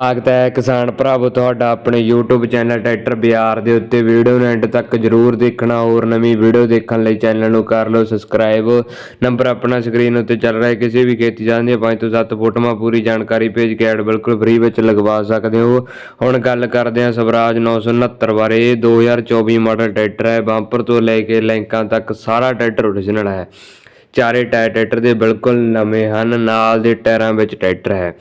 ਸਵਾਗਤ ਹੈ, ਕਿਸਾਨ ਭਰਾਵੋ, ਤੁਹਾਡਾ ਆਪਣੇ YouTube ਚੈਨਲ ਟਰੈਕਟਰ ਬਿਆਰ ਦੇ ਉੱਤੇ ਵੀਡੀਓ ਨੂੰ ਐਂਡ ਤੱਕ ਜਰੂਰ ਦੇਖਣਾ ਹੋਰ ਨਵੀਂ ਵੀਡੀਓ ਦੇਖਣ ਲਈ ਚੈਨਲ ਨੂੰ ਕਰ ਲਓ ਸਬਸਕ੍ਰਾਈਬ ਨੰਬਰ ਆਪਣਾ ਸਕਰੀਨ ਉੱਤੇ ਚੱਲ ਰਿਹਾ ਹੈ, ਕਿਸੇ ਵੀ ਖੇਤੀ ਜਾਂਦੀ 5 ਤੋਂ ਸੱਤ ਫੋਟੋਆਂ, ਪੂਰੀ ਜਾਣਕਾਰੀ ਭੇਜ ਕੇ ਐਡ ਬਿਲਕੁਲ ਫ੍ਰੀ ਵਿੱਚ ਲਗਵਾ ਸਕਦੇ ਹੋ। ਹੁਣ ਗੱਲ ਕਰਦੇ ਹਾਂ ਸਵਰਾਜ 969 ਬਾਰੇ। ਇਹ 2024 ਮਾਡਲ ਟਰੈਕਟਰ ਹੈ, ਬੰਪਰ ਤੋਂ ਲੈ ਕੇ ਲੈਂਕਾਂ ਤੱਕ ਸਾਰਾ ਟਰੈਕਟਰ ਓਰੀਜਨਲ ਹੈ। ਚਾਰੇ ਟਾਇਰ ਟਰੈਕਟਰ ਦੇ ਬਿਲਕੁਲ ਨਵੇਂ ਹਨ, ਨਾਲ ਦੇ ਟਾਇਰਾਂ ਵਿੱਚ ਟਰੈਕਟਰ ਹੈ।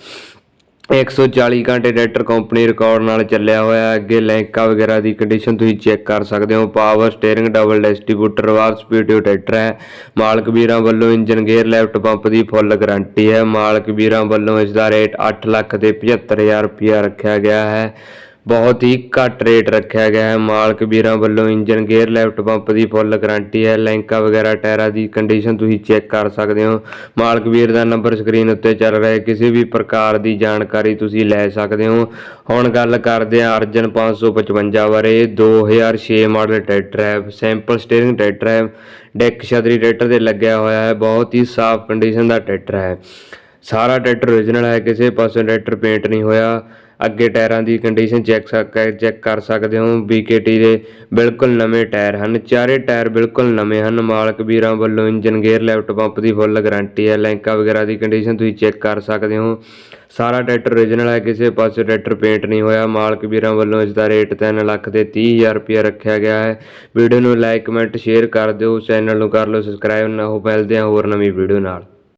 140 ਘੰਟੇ ਟਰੈਕਟਰ ਕੰਪਨੀ ਰਿਕਾਰਡ ਨਾਲ ਚੱਲਿਆ ਹੋਇਆ ਅੱਗੇ ਲੈਂਕਾਂ ਵਗੈਰਾ ਦੀ ਕੰਡੀਸ਼ਨ ਤੁਸੀਂ ਚੈੱਕ ਕਰ ਸਕਦੇ ਹੋ। ਪਾਵਰ ਸਟੀਅਰਿੰਗ ਡਬਲ ਡਿਸਟ੍ਰੀਬਿਊਟਰ ਵਾਰ ਸਪੀਡਿਓ ਟਰੈਕਟਰ ਹੈ। ਮਾਲਕ ਵੀਰਾਂ ਵੱਲੋਂ ਇੰਜਨ ਗੇਅਰ ਲੈਫਟ ਪੰਪ ਦੀ ਫੁੱਲ ਗਾਰੰਟੀ ਹੈ। ਮਾਲਕ ਵੀਰਾਂ ਵੱਲੋਂ ਇਸ ਦਾ ਰੇਟ 8 ਲੱਖ ਤੇ 75000 ਰੁਪਇਆ ਰੱਖਿਆ ਗਿਆ ਹੈ। ਬਹੁਤ ਹੀ ਘੱਟ ਰੇਟ ਰੱਖਿਆ ਗਿਆ ਹੈ। ਮਾਲਕ ਵੀਰਾਂ ਵੱਲੋਂ ਇੰਜਨ, ਗੇਅਰ ਲੈਫਟ ਪੰਪ ਦੀ ਫੁੱਲ ਗਾਰੰਟੀ ਹੈ। ਲੈਂਕਾ ਵਗੈਰਾ, ਟਾਇਰਾਂ ਦੀ ਕੰਡੀਸ਼ਨ ਤੁਸੀਂ ਚੈੱਕ ਕਰ ਸਕਦੇ ਹੋ। ਮਾਲਕ ਵੀਰ ਦਾ ਨੰਬਰ ਸਕਰੀਨ ਉੱਤੇ ਚੱਲ ਰਿਹਾ ਹੈ। ਕਿਸੇ ਵੀ ਪ੍ਰਕਾਰ ਦੀ ਜਾਣਕਾਰੀ ਤੁਸੀਂ ਲੈ ਸਕਦੇ ਹੋ। ਹੁਣ ਗੱਲ ਕਰਦੇ ਹਾਂ ਅਰਜਨ 555 ਬਾਰੇ। ਇਹ 2006 ਮਾਡਲ ਟਰੈਕਟਰ ਹੈ। ਸੈਂਪਲ ਸਟੀਅਰਿੰਗ ਟਰੈਕਟਰ ਹੈ। ਡੈਕ ਛਤਰੀ ਟਰੈਕਟਰ 'ਤੇ ਲੱਗਿਆ ਹੋਇਆ ਹੈ। ਬਹੁਤ ਹੀ ਸਾਫ਼ ਕੰਡੀਸ਼ਨ ਦਾ ਟਰੈਕਟਰ ਹੈ। ਸਾਰਾ ਟਰੈਕਟਰ ਓਰੀਜਨਲ ਹੈ। ਕਿਸੇ ਪਾਸੇ ਟਰੈਕਟਰ ਪੇਂਟ ਨਹੀਂ ਹੋਇਆ। ਅੱਗੇ ਟਾਇਰਾਂ ਦੀ ਕੰਡੀਸ਼ਨ ਚੈੱਕ ਚੈੱਕ ਕਰ ਸਕਦੇ ਹੋ। BKT ਦੇ ਬਿਲਕੁਲ ਨਵੇਂ ਟਾਇਰ ਹਨ। ਚਾਰੇ ਟਾਇਰ ਬਿਲਕੁਲ ਨਵੇਂ ਹਨ। ਮਾਲਕ ਵੀਰਾਂ ਵੱਲੋਂ ਇੰਜਨ ਗੇਅਰ ਲੈਫਟ ਪੰਪ ਦੀ ਫੁੱਲ ਗਾਰੰਟੀ ਹੈ। ਲੈਂਕਾਂ ਵਗੈਰਾ ਦੀ ਕੰਡੀਸ਼ਨ ਤੁਸੀਂ ਚੈੱਕ ਕਰ ਸਕਦੇ ਹੋ। ਸਾਰਾ ਟਰੈਕਟਰ ਓਰੀਜਨਲ ਹੈ। ਕਿਸੇ ਪਾਸੇ ਟਰੈਕਟਰ ਪੇਂਟ ਨਹੀਂ ਹੋਇਆ। ਮਾਲਕ ਵੀਰਾਂ ਵੱਲੋਂ ਇਸ ਦਾ ਰੇਟ 3 ਲੱਖ ਤੇ 30000 ਰੁਪਏ ਰੱਖਿਆ ਗਿਆ ਹੈ। ਵੀਡੀਓ ਨੂੰ ਲਾਈਕ ਕਮੈਂਟ ਸ਼ੇਅਰ ਕਰ ਦਿਓ। ਚੈਨਲ ਨੂੰ ਕਰ ਲਓ। ਸਬਸਕ੍ਰਾਈਬ ਨਾ ਹੋ ਮਿਲਦੇ ਹਾਂ ਹੋਰ ਨਵੀਂ ਵੀਡੀਓ ਨਾਲ।